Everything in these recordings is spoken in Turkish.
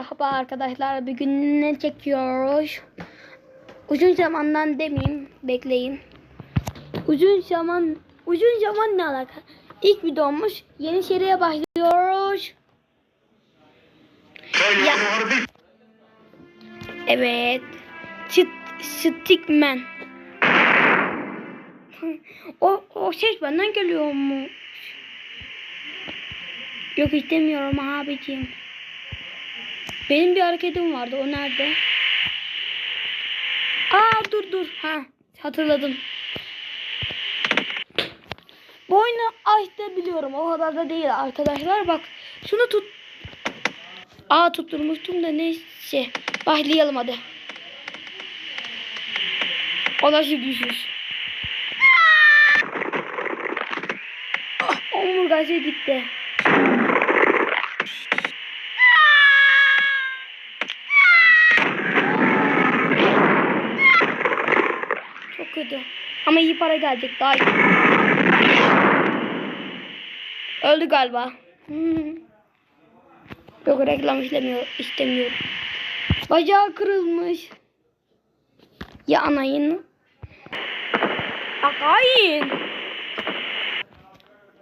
Merhaba arkadaşlar. Bugün ne çekiyoruz? Uzun zamandan demeyeyim. Bekleyin. Uzun zaman uzun zaman ne alaka? İlk videomuz. Yeni seriye başlıyoruz. Ya. Evet. St Stickman. o, o ses benden geliyor mu? Yok istemiyorum abicim. Benim bir hareketim vardı. O nerede? Aa dur dur. Ha hatırladım. Bu oyunu açtı biliyorum. O kadar da değil arkadaşlar. Bak şunu tut. Aa tutturmuştum da neyse. Başlayalım hadi. O nasıl düşüş? Ah, Omurgası gitti. Kötü. Ama iyi para gelecek daha iyi. Öldü galiba. Yok reklam istemiyor, istemiyorum. Bacağı kırılmış. Ya anayın. Akayın.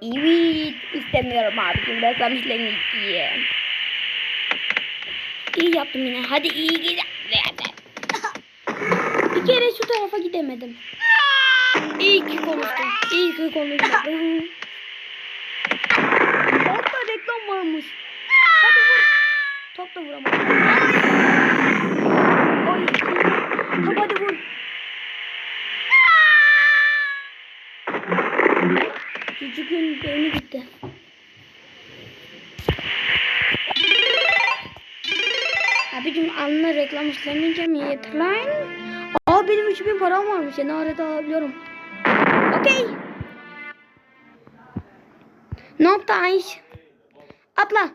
Evet istemiyorum abicim reklam işlemi diye. İyi yaptım yine. Hadi iyi gidelim. Kere şu tarafa gidemedim. İyi ki konuştum. İyi ki konuştum. Orada reklam varmış. Hadi vur. Top da vuramadım. Ay. Top hadi vur. Çocukun beyni gitti. Abicim anla reklam işlemeyeceğim yeterlen. Aa benim 3000 param varmış ya ne arada alabiliyorum. Okey. Nokta iş. Atla.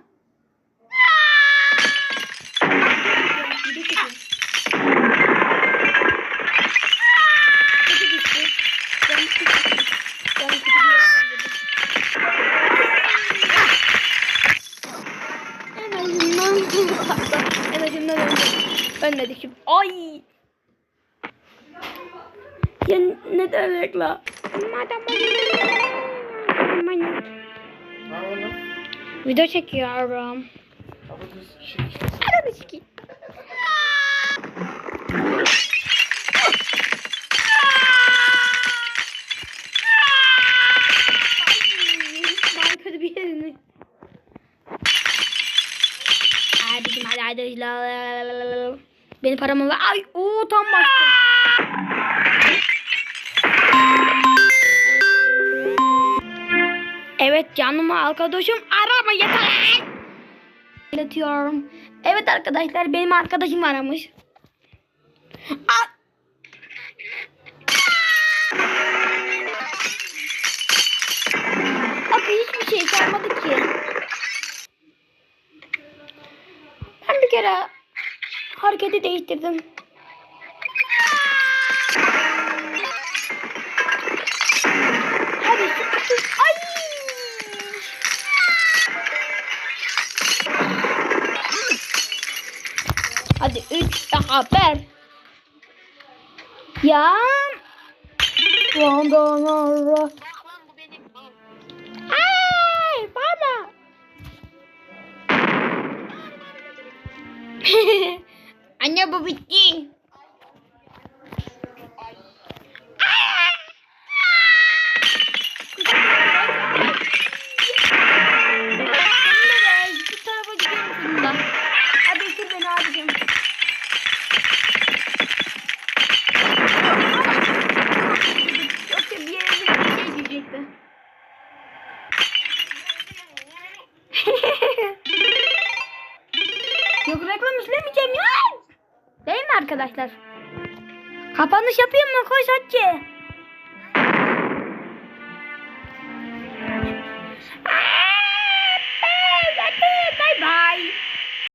En azından en azından ölmedik şimdi. Ay. Ya neden reklam? Madem Video çekiyorum. Bir yerini. Abicim hadi hadi. La, la, la, la, la. Benim paramı ver. Ay o tam bastım. Evet canım arkadaşım arama yeter. İletiyorum. Evet arkadaşlar benim arkadaşım aramış. A- Abi hiçbir şey kalmadı ki. Ben bir kere hareketi değiştirdim. Hadi üç daha ver. Ya. Rondan ara. Ay, bana. Anne bu bitti. Reklam işlemeyeceğim ya. Değil mi arkadaşlar? Kapanış yapayım mı? Koş Hatice.